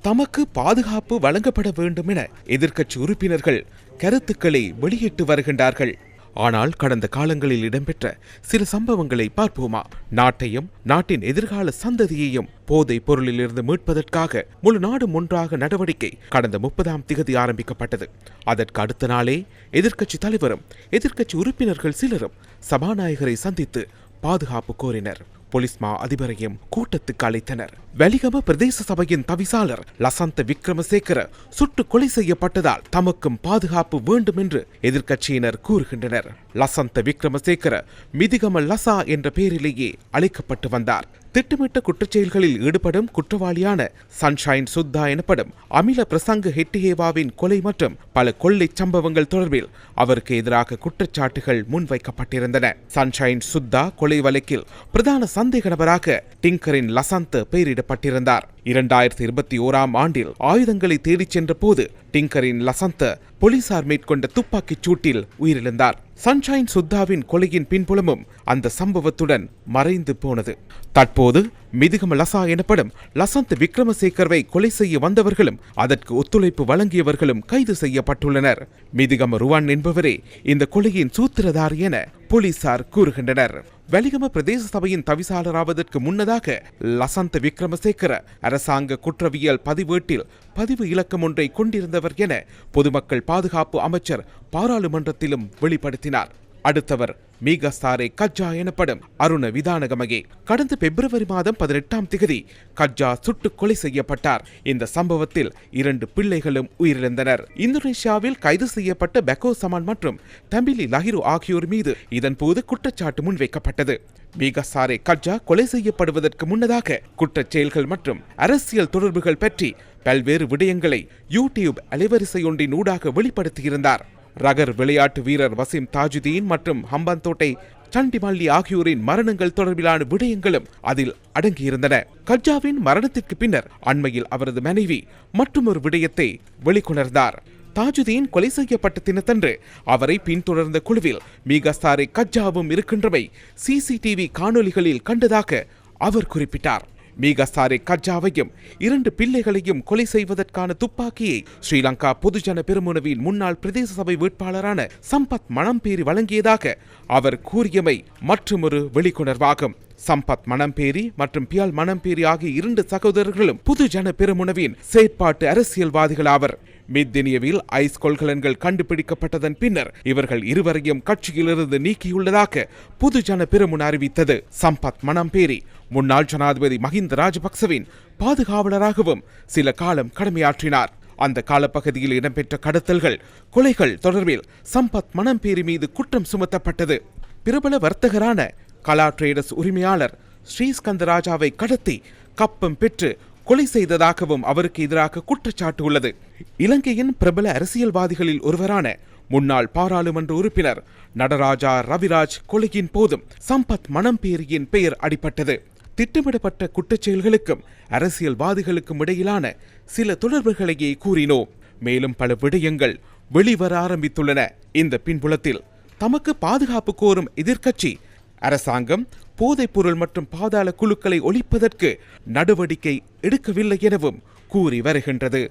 தமக்கு பாதுகாப்பு வழங்கப்பட வேண்டும் என எதிர்க்கட்சி உறுப்பினர்கள் கருத்துக்களை வெளியிட்டு வருகின்றார்கள். ஆனால் கடந்த காலங்களில் இடம்பெற்ற சில சம்பவங்களை பார்ப்போமா? நாட்டையும் நாட்டின் எதிர்கால சந்ததியையும் போதைப் பொருளிலிருந்து மீட்பதற்காக முழு நாடும் ஒன்றாக நடவடிக்கை கடந்த முப்பதாம் திகதி ஆரம்பிக்கப்பட்டது. அதற்கு அடுத்த நாளே எதிர்க்கட்சி தலைவரும் எதிர்க்கட்சி உறுப்பினர்கள் சிலரும் சபாநாயகரை சந்தித்து பாதுகாப்பு கோரினர். போலீஸ் மா அதிபரையும் கூட்டத்துக்கு அழைத்தனர். வெலிகம பிரதேச சபையின் தவிசாளர் லசந்த விக்ரமசேகர சுட்டு கொலை செய்யப்பட்டதால் தமக்கும் பாதுகாப்பு வேண்டும் என்று எதிர்க்கட்சியினர் கூறுகின்றனர். லசந்த விக்ரமசேகர மிதிகம லசா என்ற பெயரிலேயே அழைக்கப்பட்டு வந்தார். திட்டமிட்ட குற்றச்செயல்களில் ஈடுபடும் குற்றவாளியான சன்ஷைன் சுத்தா எனப்படும் அமில பிரசங்க ஹெட்டிஹேவாவின் கொலை மற்றும் பல கொள்ளை சம்பவங்கள் தொடர்பில் அவருக்கு எதிராக குற்றச்சாட்டுகள் முன்வைக்கப்பட்டிருந்தன. சன்ஷைன் சுத்தா கொலை வழக்கில் பிரதான சந்தேக நபராக டிங்கரின் லசந்த் பெயரிடப்பட்டிருந்தார். இரண்டாயிரத்தி இருபத்தி ஓராம் ஆண்டில் ஆயுதங்களை தேடிச் சென்ற போது டிங்கரின் லசந்த போலீசார் மேற்கொண்ட துப்பாக்கிச் சூட்டில் உயிரிழந்தார். சன்ஷைன் சுத்தாவின் கொலையின் பின்புலமும் அந்த சம்பவத்துடன் மறைந்து போனது. தற்போது மிதுகம லசா எனப்படும் லசந்த் விக்ரமசேகர்வை கொலை செய்ய வந்தவர்களும் அதற்கு ஒத்துழைப்பு வழங்கியவர்களும் கைது செய்யப்பட்டுள்ளனர். மிதுகம ருவான் என்பவரே இந்த கொலையின் சூத்திரதாரி என போலீசார் கூறுகின்றனர். வெலிகம பிரதேச சபையின் தவிசாளராவதற்கு முன்னதாக லசந்த் விக்ரமசேகர அரசாங்க குற்றவியல் பதிவேட்டில் பதிவு இலக்கம் ஒன்றை கொண்டிருந்தவர் என பொதுமக்கள் பாதுகாப்பு அமைச்சர் பாராளுமன்றத்திலும் வெளிப்படுத்தினார். அடுத்தவர் மீகஸ்தாரே கஜ்ஜா எனப்படும் அருண விதானகமகே. கடந்த பிப்ரவரி மாதம் பதினெட்டாம் திகதி கஜ்ஜா சுட்டுக் கொலை செய்யப்பட்டார். இந்த சம்பவத்தில் இரண்டு பிள்ளைகளும் உயிரிழந்தனர். இந்தோனேஷியாவில் கைது செய்யப்பட்ட பெக்கோ சமான் மற்றும் தம்பிலி லஹிரு ஆகியோர் மீது இதன்போது குற்றச்சாட்டு முன்வைக்கப்பட்டது. மீகசாரே கஜ்ஜா கொலை செய்யப்படுவதற்கு முன்னதாக குற்றச் செயல்கள் மற்றும் அரசியல் தொடர்புகள் பற்றி பல்வேறு விடயங்களை யூடியூப் அலைவரிசை ஒன்றின் ஊடாக வெளிப்படுத்தியிருந்தார். ரகர் விளையாட்டு வீரர் வசீம் தாஜுதீன் மற்றும் ஹம்பந்தோட்டை சண்டிமல்லி ஆகியோரின் மரணங்கள் தொடர்பிலான விடயங்களும் அதில் அடங்கியிருந்தன. கஜ்ஜாவின் மரணத்திற்கு பின்னர் அண்மையில் அவரது மனைவி மற்றொரு விடயத்தை வெளிக்கொணர்ந்தார். தாஜுதீன் கொலை செய்யப்பட்ட தினத்தன்று அவரை பின்தொடர்ந்த குழுவில் மீகஸ்தாரை கஜ்ஜாவும் இருக்கின்றவை சிசிடிவி காணொலிகளில் கண்டதாக அவர் குறிப்பிட்டார். மீகசாரை கஜ்ஜாவையும் இரண்டு பிள்ளைகளையும் கொலை செய்வதற்கான துப்பாக்கியை ஸ்ரீலங்கா பொதுஜன பெருமுனவின் முன்னாள் பிரதேச சபை வேட்பாளரான சம்பத் மணம்பேரி வழங்கியதாக அவர் கூறியமை மற்றொரு வெளிக்கொணர்வாகும். சம்பத் மணம்பேரி மற்றும் பியால் மணம்பேரி ஆகிய இரண்டு சகோதரர்களும் பொதுஜன பெருமுனவின் செயற்பாட்டு அரசியல்வாதிகள் ஆவர். மித்தினியவில் ஐஸ் கொள்கலன்கள் கண்டுபிடிக்கப்பட்டதன் பின்னர் இவர்கள் இருவரையும் கட்சியிலிருந்து நீக்கியுள்ளதாக பொதுஜன பெருமுன் அறிவித்தது. சம்பத் மணம்பேரி முன்னாள் ஜனாதிபதி மஹிந்த ராஜபக்சவின் பாதுகாவலராகவும் சில காலம் கடமையாற்றினார். அந்த காலப்பகுதியில் இடம்பெற்ற கடத்தல்கள் கொலைகள் தொடர்பில் சம்பத் மணம்பேரி மீது குற்றம் சுமத்தப்பட்டது. பிரபல வர்த்தகரான கலா ட்ரேடர்ஸ் உரிமையாளர் ஸ்ரீஸ்கந்தராஜாவை கடத்தி கப்பம் பெற்று கொலை செய்ததாகவும் அவருக்கு எதிராக குற்றச்சாட்டு உள்ளது. இலங்கையின் பிரபல அரசியல்வாதிகளில் ஒருவரான முன்னாள் பாராளுமன்ற உறுப்பினர் நடராஜா ரவிராஜ் கொலையின் போதும் சம்பத் மணம்பேரியின் பெயர் அடிபட்டது. திட்டமிடப்பட்ட குற்றச்செயல்களுக்கும் அரசியல்வாதிகளுக்கும் இடையிலான சில தொடர்புகளையே கூறினோம். மேலும் பல விடயங்கள் வெளிவர ஆரம்பித்துள்ளன. இந்த பின்புலத்தில் தமக்கு பாதுகாப்பு கோரும் எதிர்க்கட்சி அரசாங்கம் போதைப்பொருள் மற்றும் பாதாள குழுக்களை ஒழிப்பதற்கு நடவடிக்கை எடுக்கவில்லை எனவும் கூறி வருகின்றது.